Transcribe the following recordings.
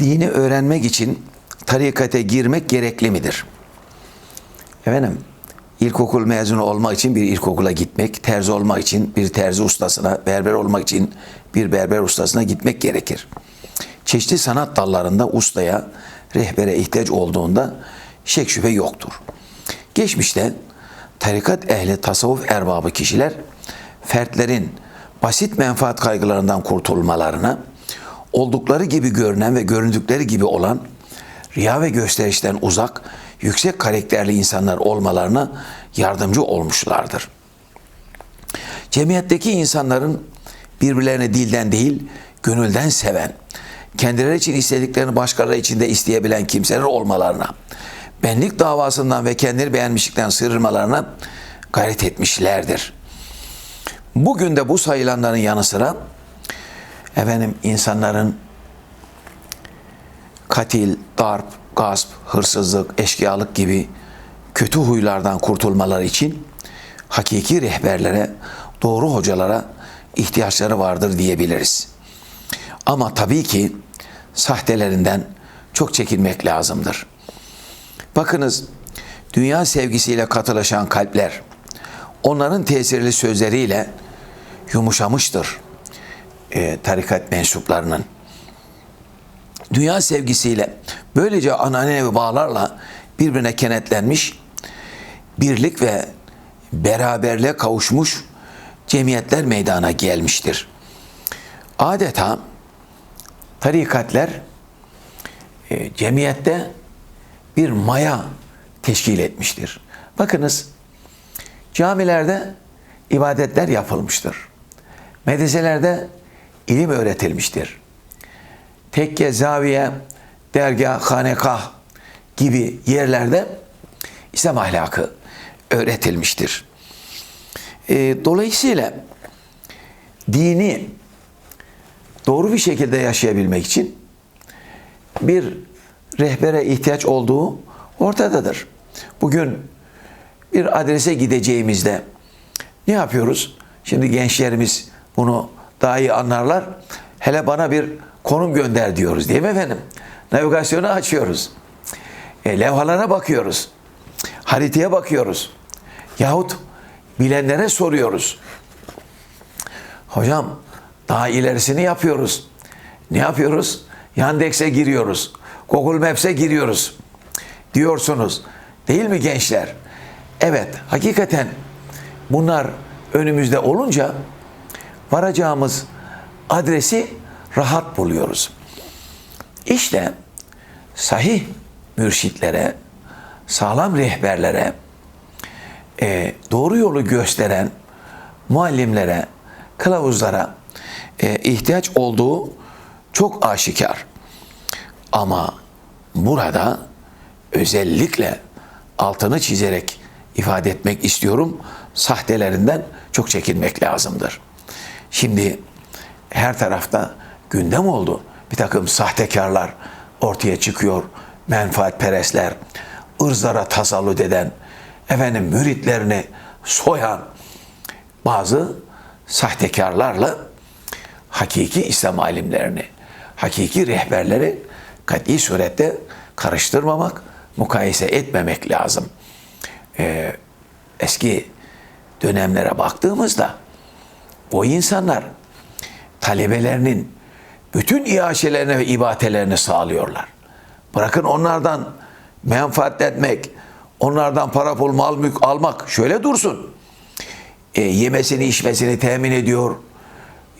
dini öğrenmek için tarikate girmek gerekli midir? Efendim, ilkokul mezunu olmak için bir ilkokula gitmek, terzi olmak için bir terzi ustasına, berber olmak için bir berber ustasına gitmek gerekir. Çeşitli sanat dallarında ustaya, rehbere ihtiyaç olduğunda şek şüphe yoktur. Geçmişte tarikat ehli tasavvuf erbabı kişiler fertlerin basit menfaat kaygılarından kurtulmalarına, oldukları gibi görünen ve göründükleri gibi olan riya ve gösterişten uzak, yüksek karakterli insanlar olmalarına yardımcı olmuşlardır. Cemiyetteki insanların birbirlerini dilden değil, gönülden seven, kendileri için istediklerini başkaları için de isteyebilen kimseler olmalarına, benlik davasından ve kendini beğenmişlikten sıyrılmalarına gayret etmişlerdir. Bugün de bu sayılanların yanı sıra efendim insanların katil, darp, gasp, hırsızlık, eşkıyalık gibi kötü huylardan kurtulmaları için hakiki rehberlere, doğru hocalara ihtiyaçları vardır diyebiliriz. Ama tabii ki sahtelerinden çok çekinmek lazımdır. Bakınız, dünya sevgisiyle katılaşan kalpler, onların tesirli sözleriyle yumuşamıştır e, tarikat mensuplarının. Dünya sevgisiyle böylece ananevi bağlarla birbirine kenetlenmiş, birlik ve beraberliğe kavuşmuş cemiyetler meydana gelmiştir. Adeta tarikatler e, cemiyette bir maya teşkil etmiştir. Bakınız camilerde ibadetler yapılmıştır. Medreselerde ilim öğretilmiştir. Tekke, zaviye, dergah, hanekah gibi yerlerde İslam ahlakı öğretilmiştir. E, dolayısıyla dini doğru bir şekilde yaşayabilmek için bir rehbere ihtiyaç olduğu ortadadır. Bugün bir adrese gideceğimizde ne yapıyoruz? Şimdi gençlerimiz bunu daha iyi anlarlar. Hele bana bir konum gönder diyoruz değil mi efendim? Navigasyonu açıyoruz. E, levhalara bakıyoruz. Haritaya bakıyoruz. Yahut bilenlere soruyoruz. Hocam daha ilerisini yapıyoruz. Ne yapıyoruz? Yandex'e giriyoruz. Google Maps'e giriyoruz. Diyorsunuz. Değil mi gençler? Evet, hakikaten bunlar önümüzde olunca varacağımız adresi rahat buluyoruz. İşte sahih mürşitlere, sağlam rehberlere, e, doğru yolu gösteren muallimlere, kılavuzlara e, ihtiyaç olduğu çok aşikar. Ama burada özellikle altını çizerek ifade etmek istiyorum. Sahtelerinden çok çekinmek lazımdır. Şimdi her tarafta gündem oldu. Bir takım sahtekarlar ortaya çıkıyor. Menfaatperestler, ırzlara tasallut eden, efendim müritlerini soyan bazı sahtekarlarla hakiki İslam alimlerini, hakiki rehberleri kat'i surette karıştırmamak, mukayese etmemek lazım. Ee, eski dönemlere baktığımızda o insanlar talebelerinin bütün iaşelerine ve ibadetlerini sağlıyorlar. Bırakın onlardan menfaatlenmek, onlardan para pul mal mülk almak şöyle dursun. E, yemesini içmesini temin ediyor,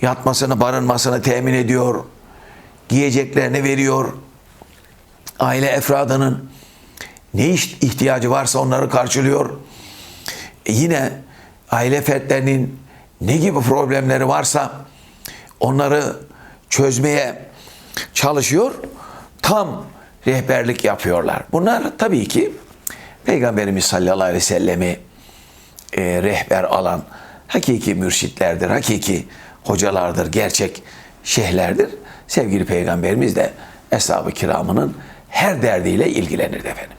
yatmasını barınmasını temin ediyor, giyeceklerini veriyor, aile efradının ne ihtiyacı varsa onları karşılıyor. E, yine aile fertlerinin ne gibi problemleri varsa onları çözmeye çalışıyor. Tam rehberlik yapıyorlar. Bunlar tabii ki Peygamberimiz sallallahu aleyhi ve sellemi e, rehber alan hakiki mürşitlerdir, hakiki hocalardır, gerçek şeyhlerdir. Sevgili Peygamberimiz de Eshab-ı Kiram'ının her derdiyle ilgilenirdi efendim.